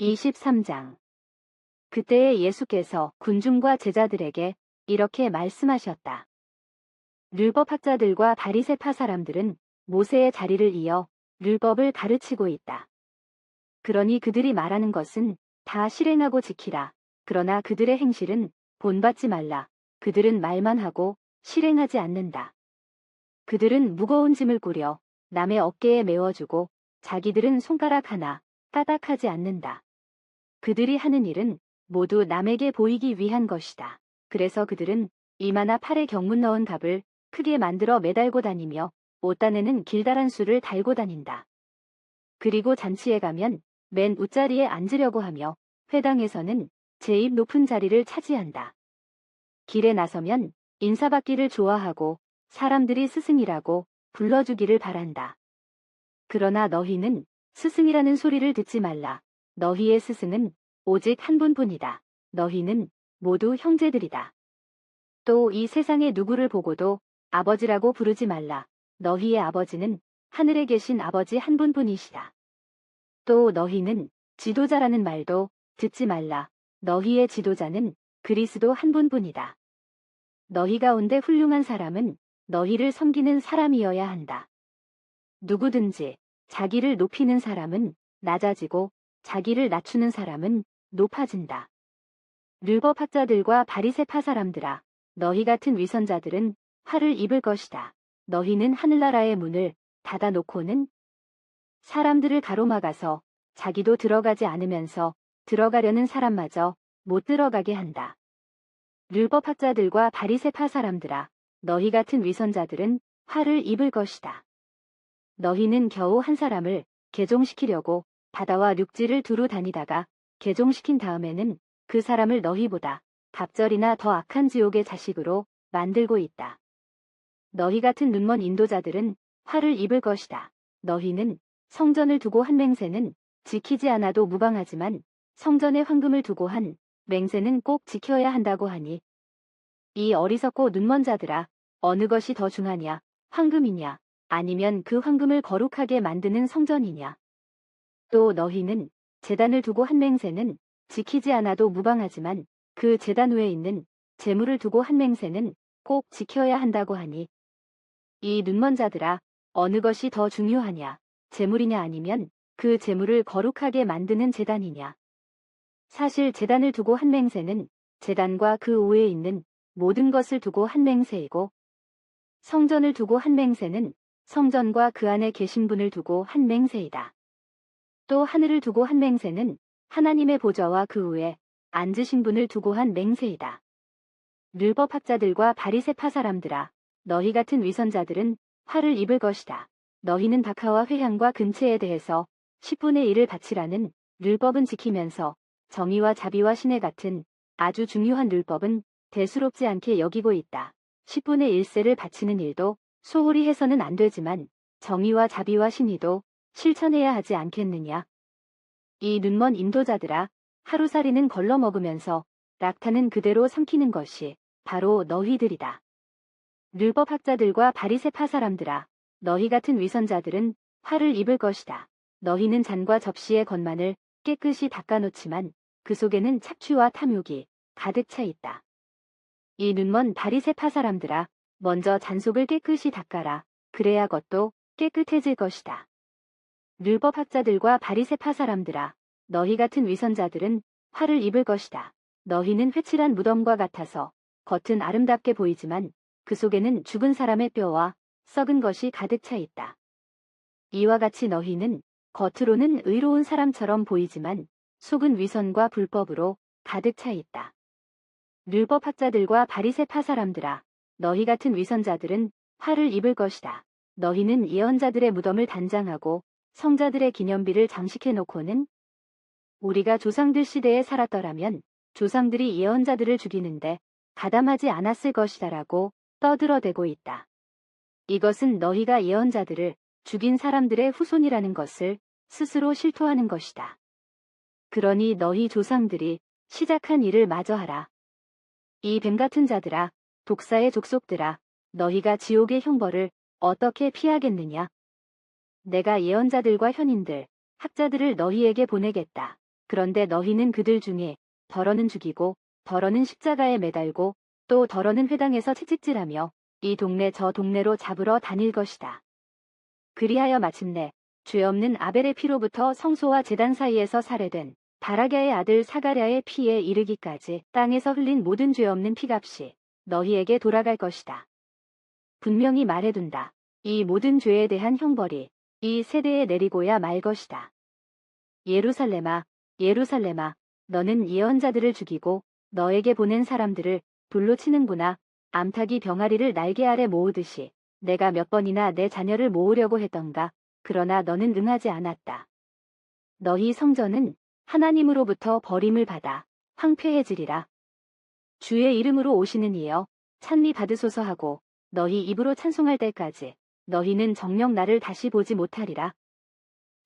23장 그때에 예수께서 군중과 제자들에게 이렇게 말씀하셨다. 율법학자들과 바리세파 사람들은 모세의 자리를 이어 율법을 가르치고 있다. 그러니 그들이 말하는 것은 다 실행하고 지키라. 그러나 그들의 행실은 본받지 말라. 그들은 말만 하고 실행하지 않는다. 그들은 무거운 짐을 꾸려 남의 어깨에 메워주고 자기들은 손가락 하나 까닥하지 않는다. 그들이 하는 일은 모두 남에게 보이기 위한 것이다. 그래서 그들은 이마나 팔에 경문 넣은 갑을 크게 만들어 매달고 다니며 옷단에는 길다란 수를 달고 다닌다. 그리고 잔치에 가면 맨 웃자리에 앉으려고 하며 회당에서는 제입 높은 자리를 차지한다. 길에 나서면 인사받기를 좋아하고 사람들이 스승이라고 불러주기를 바란다. 그러나 너희는 스승이라는 소리를 듣지 말라. 너희의 스승은 오직 한 분뿐이다. 너희는 모두 형제들이다. 또 이 세상의 누구를 보고도 아버지라고 부르지 말라. 너희의 아버지는 하늘에 계신 아버지 한 분뿐이시다. 또 너희는 지도자라는 말도 듣지 말라. 너희의 지도자는 그리스도 한 분뿐이다. 너희 가운데 훌륭한 사람은 너희를 섬기는 사람이어야 한다. 누구든지 자기를 높이는 사람은 낮아지고 자기를 낮추는 사람은 높아진다. 율법학자들과 바리세파 사람들아, 너희 같은 위선자들은 화를 입을 것이다. 너희는 하늘나라의 문을 닫아놓고는 사람들을 가로막아서 자기도 들어가지 않으면서 들어가려는 사람마저 못 들어가게 한다. 율법학자들과 바리세파 사람들아, 너희 같은 위선자들은 화를 입을 것이다. 너희는 겨우 한 사람을 개종시키려고 바다와 육지를 두루 다니다가 개종시킨 다음에는 그 사람을 너희보다 갑절이나 더 악한 지옥의 자식으로 만들고 있다. 너희 같은 눈먼 인도자들은 화를 입을 것이다. 너희는 성전을 두고 한 맹세는 지키지 않아도 무방하지만 성전에 황금을 두고 한 맹세는 꼭 지켜야 한다고 하니 이 어리석고 눈먼 자들아 어느 것이 더 중하냐 황금이냐 아니면 그 황금을 거룩하게 만드는 성전이냐 또 너희는 재단을 두고 한 맹세는 지키지 않아도 무방하지만 그 재단 위에 있는 재물을 두고 한 맹세는 꼭 지켜야 한다고 하니 이 눈먼 자들아 어느 것이 더 중요하냐 재물이냐 아니면 그 재물을 거룩하게 만드는 재단이냐 사실 재단을 두고 한 맹세는 재단과 그 위에 있는 모든 것을 두고 한 맹세이고 성전을 두고 한 맹세는 성전과 그 안에 계신 분을 두고 한 맹세이다. 또 하늘을 두고 한 맹세는 하나님의 보좌와 그 위에 앉으신 분을 두고 한 맹세이다. 율법학자들과 바리세파 사람들아 너희 같은 위선자들은 화를 입을 것이다. 너희는 박하와 회향과 근체에 대해서 10분의 1을 바치라는 율법은 지키면서 정의와 자비와 신의 같은 아주 중요한 율법은 대수롭지 않게 여기고 있다. 10분의 1세를 바치는 일도 소홀히 해서는 안 되지만 정의와 자비와 신의도 실천해야 하지 않겠느냐. 이 눈먼 인도자들아 하루살이는 걸러먹으면서 낙타는 그대로 삼키는 것이 바로 너희들이다. 율법학자들과 바리세파 사람들아 너희 같은 위선자들은 화를 입을 것이다. 너희는 잔과 접시의 겉만을 깨끗이 닦아놓지만 그 속에는 착취와 탐욕이 가득 차 있다. 이 눈먼 바리세파 사람들아 먼저 잔속을 깨끗이 닦아라. 그래야 것도 깨끗해질 것이다. 율법학자들과 바리세파 사람들아 너희 같은 위선자들은 화를 입을 것이다. 너희는 회칠한 무덤과 같아서 겉은 아름답게 보이지만 그 속에는 죽은 사람의 뼈와 썩은 것이 가득 차 있다. 이와 같이 너희는 겉으로는 의로운 사람처럼 보이지만 속은 위선과 불법으로 가득 차 있다. 율법학자들과 바리세파 사람들아 너희 같은 위선자들은 화를 입을 것이다. 너희는 예언자들의 무덤을 단장하고 성자들의 기념비를 장식해 놓고는 우리가 조상들 시대에 살았더라면 조상들이 예언자들을 죽이는데 가담하지 않았을 것이다라고 떠들어대고 있다. 이것은 너희가 예언자들을 죽인 사람들의 후손이라는 것을 스스로 실토하는 것이다. 그러니 너희 조상들이 시작한 일을 마저 하라. 이 뱀 같은 자들아, 독사의 족속들아, 너희가 지옥의 형벌을 어떻게 피하겠느냐? 내가 예언자들과 현인들, 학자들을 너희에게 보내겠다. 그런데 너희는 그들 중에 더러는 죽이고 더러는 십자가에 매달고 또 더러는 회당에서 채찍질하며 이 동네 저 동네로 잡으러 다닐 것이다. 그리하여 마침내 죄 없는 아벨의 피로부터 성소와 제단 사이에서 살해된 바라갸의 아들 사가랴의 피에 이르기까지 땅에서 흘린 모든 죄 없는 피값이 너희에게 돌아갈 것이다. 분명히 말해둔다. 이 모든 죄에 대한 형벌이 이 세대에 내리고야 말 것이다. 예루살렘아, 예루살렘아, 너는 예언자들을 죽이고 너에게 보낸 사람들을 돌로 치는구나. 암탉이 병아리를 날개 아래 모으듯이 내가 몇 번이나 내 자녀를 모으려고 했던가. 그러나 너는 응하지 않았다. 너희 성전은 하나님으로부터 버림을 받아 황폐해지리라. 주의 이름으로 오시는 이여 찬미 받으소서 하고 너희 입으로 찬송할 때까지 너희는 정녕 나를 다시 보지 못하리라.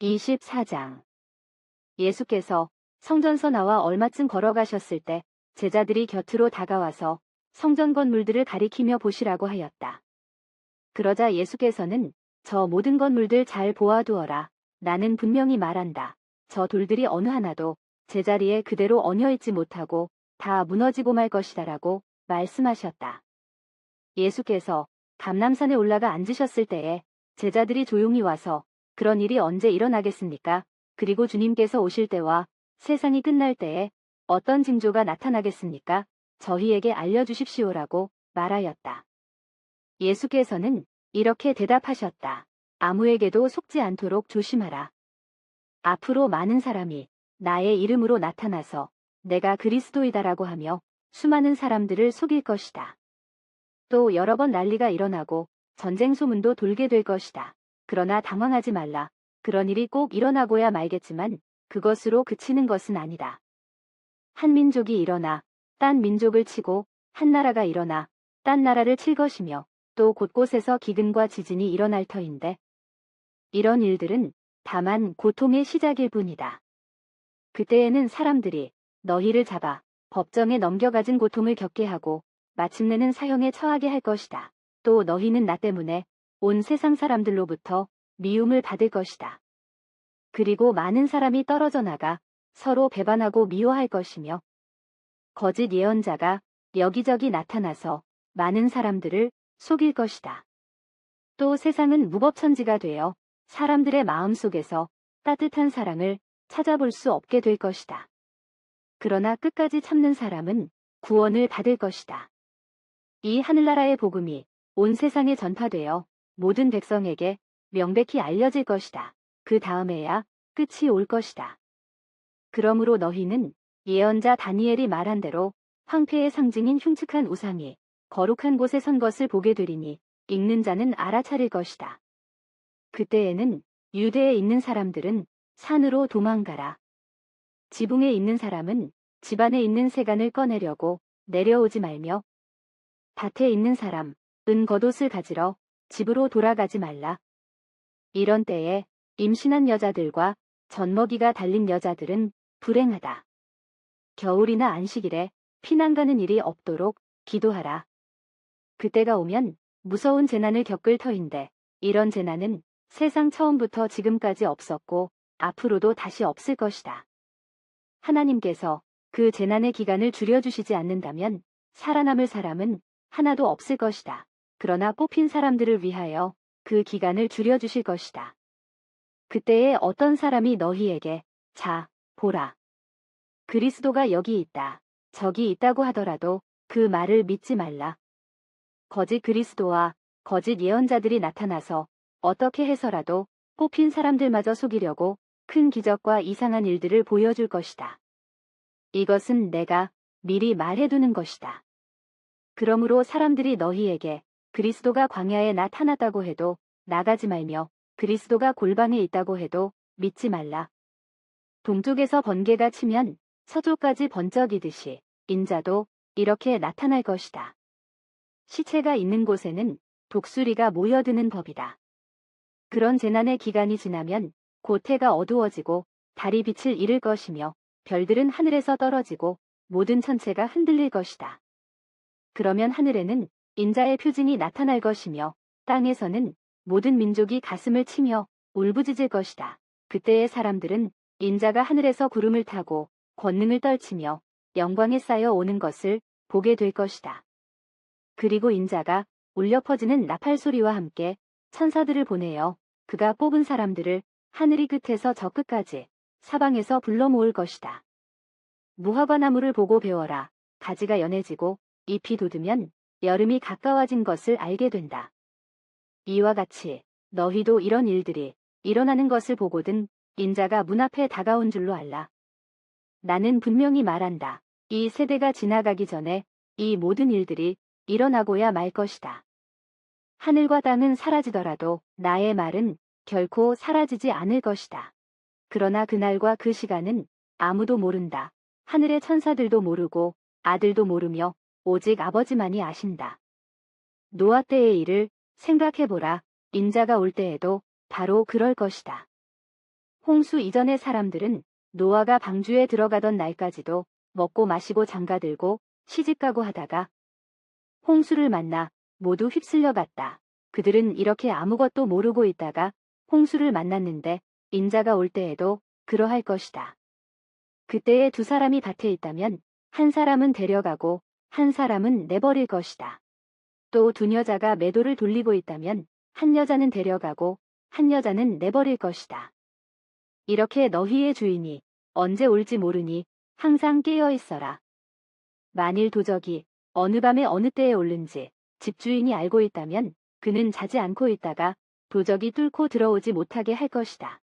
24장 예수께서 성전서 나와 얼마쯤 걸어가셨을 때 제자들이 곁으로 다가와서 성전 건물들을 가리키며 보시라고 하였다. 그러자 예수께서는 저 모든 건물들 잘 보아두어라. 나는 분명히 말한다. 저 돌들이 어느 하나도 제자리에 그대로 얹어있지 못하고 다 무너지고 말 것이다라고 말씀하셨다. 예수께서 감남산에 올라가 앉으셨을 때에 제자들이 조용히 와서 그런 일이 언제 일어나겠습니까? 그리고 주님께서 오실 때와 세상이 끝날 때에 어떤 징조가 나타나겠습니까? 저희에게 알려주십시오라고 말하였다. 예수께서는 이렇게 대답하셨다. 아무에게도 속지 않도록 조심하라. 앞으로 많은 사람이 나의 이름으로 나타나서 내가 그리스도이다라고 하며 수많은 사람들을 속일 것이다. 또 여러 번 난리가 일어나고 전쟁 소문도 돌게 될 것이다. 그러나 당황하지 말라. 그런 일이 꼭 일어나고야 말겠지만 그것으로 그치는 것은 아니다. 한 민족이 일어나 딴 민족을 치고 한 나라가 일어나 딴 나라를 칠 것이며 또 곳곳에서 기근과 지진이 일어날 터인데 이런 일들은 다만 고통의 시작일 뿐이다. 그때에는 사람들이 너희를 잡아 법정에 넘겨가진 고통을 겪게 하고 마침내는 사형에 처하게 할 것이다. 또 너희는 나 때문에 온 세상 사람들로부터 미움을 받을 것이다. 그리고 많은 사람이 떨어져 나가 서로 배반하고 미워할 것이며 거짓 예언자가 여기저기 나타나서 많은 사람들을 속일 것이다. 또 세상은 무법천지가 되어 사람들의 마음 속에서 따뜻한 사랑을 찾아볼 수 없게 될 것이다. 그러나 끝까지 참는 사람은 구원을 받을 것이다. 이 하늘나라의 복음이 온 세상에 전파되어 모든 백성에게 명백히 알려질 것이다. 그 다음에야 끝이 올 것이다. 그러므로 너희는 예언자 다니엘이 말한 대로 황폐의 상징인 흉측한 우상이 거룩한 곳에 선 것을 보게 되리니 읽는 자는 알아차릴 것이다. 그때에는 유대에 있는 사람들은 산으로 도망가라. 지붕에 있는 사람은 집안에 있는 세간을 꺼내려고 내려오지 말며 밭에 있는 사람, 은 겉옷을 가지러 집으로 돌아가지 말라. 이런 때에 임신한 여자들과 젖먹이가 달린 여자들은 불행하다. 겨울이나 안식일에 피난 가는 일이 없도록 기도하라. 그때가 오면 무서운 재난을 겪을 터인데 이런 재난은 세상 처음부터 지금까지 없었고 앞으로도 다시 없을 것이다. 하나님께서 그 재난의 기간을 줄여주시지 않는다면 살아남을 사람은 하나도 없을 것이다. 그러나 뽑힌 사람들을 위하여 그 기간을 줄여주실 것이다. 그때에 어떤 사람이 너희에게 자, 보라. 그리스도가 여기 있다. 저기 있다고 하더라도 그 말을 믿지 말라. 거짓 그리스도와 거짓 예언자들이 나타나서 어떻게 해서라도 뽑힌 사람들마저 속이려고 큰 기적과 이상한 일들을 보여줄 것이다. 이것은 내가 미리 말해두는 것이다. 그러므로 사람들이 너희에게 그리스도가 광야에 나타났다고 해도 나가지 말며 그리스도가 골방에 있다고 해도 믿지 말라. 동쪽에서 번개가 치면 서쪽까지 번쩍이듯이 인자도 이렇게 나타날 것이다. 시체가 있는 곳에는 독수리가 모여드는 법이다. 그런 재난의 기간이 지나면 곧 해가 어두워지고 달이 빛을 잃을 것이며 별들은 하늘에서 떨어지고 모든 천체가 흔들릴 것이다. 그러면 하늘에는 인자의 표징이 나타날 것이며 땅에서는 모든 민족이 가슴을 치며 울부짖을 것이다. 그때의 사람들은 인자가 하늘에서 구름을 타고 권능을 떨치며 영광에 쌓여 오는 것을 보게 될 것이다. 그리고 인자가 울려 퍼지는 나팔 소리와 함께 천사들을 보내어 그가 뽑은 사람들을 하늘이 끝에서 저 끝까지 사방에서 불러 모을 것이다. 무화과 나무를 보고 배워라. 가지가 연해지고 잎이 돋으면 여름이 가까워진 것을 알게 된다. 이와 같이 너희도 이런 일들이 일어나는 것을 보거든 인자가 문 앞에 다가온 줄로 알라. 나는 분명히 말한다. 이 세대가 지나가기 전에 이 모든 일들이 일어나고야 말 것이다. 하늘과 땅은 사라지더라도 나의 말은 결코 사라지지 않을 것이다. 그러나 그날과 그 시간은 아무도 모른다. 하늘의 천사들도 모르고 아들도 모르며 오직 아버지만이 아신다. 노아 때의 일을 생각해보라. 인자가 올 때에도 바로 그럴 것이다. 홍수 이전의 사람들은 노아가 방주에 들어가던 날까지도 먹고 마시고 장가들고 시집가고 하다가 홍수를 만나 모두 휩쓸려 갔다. 그들은 이렇게 아무것도 모르고 있다가 홍수를 만났는데 인자가 올 때에도 그러할 것이다. 그때에 두 사람이 밭에 있다면 한 사람은 데려가고 한 사람은 내버릴 것이다. 또 두 여자가 매도를 돌리고 있다면 한 여자는 데려가고 한 여자는 내버릴 것이다. 이렇게 너희의 주인이 언제 올지 모르니 항상 깨어 있어라. 만일 도적이 어느 밤에 어느 때에 올는지 집주인이 알고 있다면 그는 자지 않고 있다가 도적이 뚫고 들어오지 못하게 할 것이다.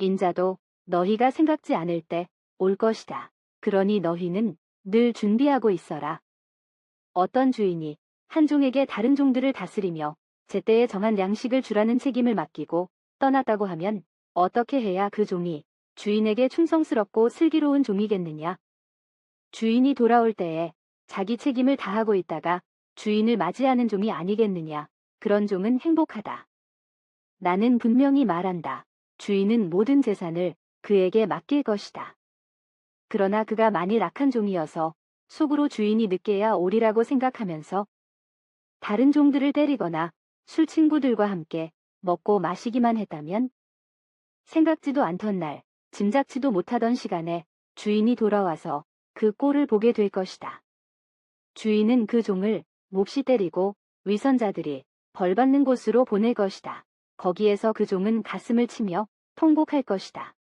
인자도 너희가 생각지 않을 때 올 것이다. 그러니 너희는 늘 준비하고 있어라. 어떤 주인이 한 종에게 다른 종들을 다스리며 제때에 정한 양식을 주라는 책임을 맡기고 떠났다고 하면 어떻게 해야 그 종이 주인에게 충성스럽고 슬기로운 종이겠느냐? 주인이 돌아올 때에 자기 책임을 다하고 있다가 주인을 맞이하는 종이 아니겠느냐? 그런 종은 행복하다. 나는 분명히 말한다. 주인은 모든 재산을 그에게 맡길 것이다. 그러나 그가 만일 악한 종이어서 속으로 주인이 늦게야 오리라고 생각하면서 다른 종들을 때리거나 술 친구들과 함께 먹고 마시기만 했다면 생각지도 않던 날, 짐작지도 못하던 시간에 주인이 돌아와서 그 꼴을 보게 될 것이다. 주인은 그 종을 몹시 때리고 위선자들이 벌받는 곳으로 보낼 것이다. 거기에서 그 종은 가슴을 치며 통곡할 것이다.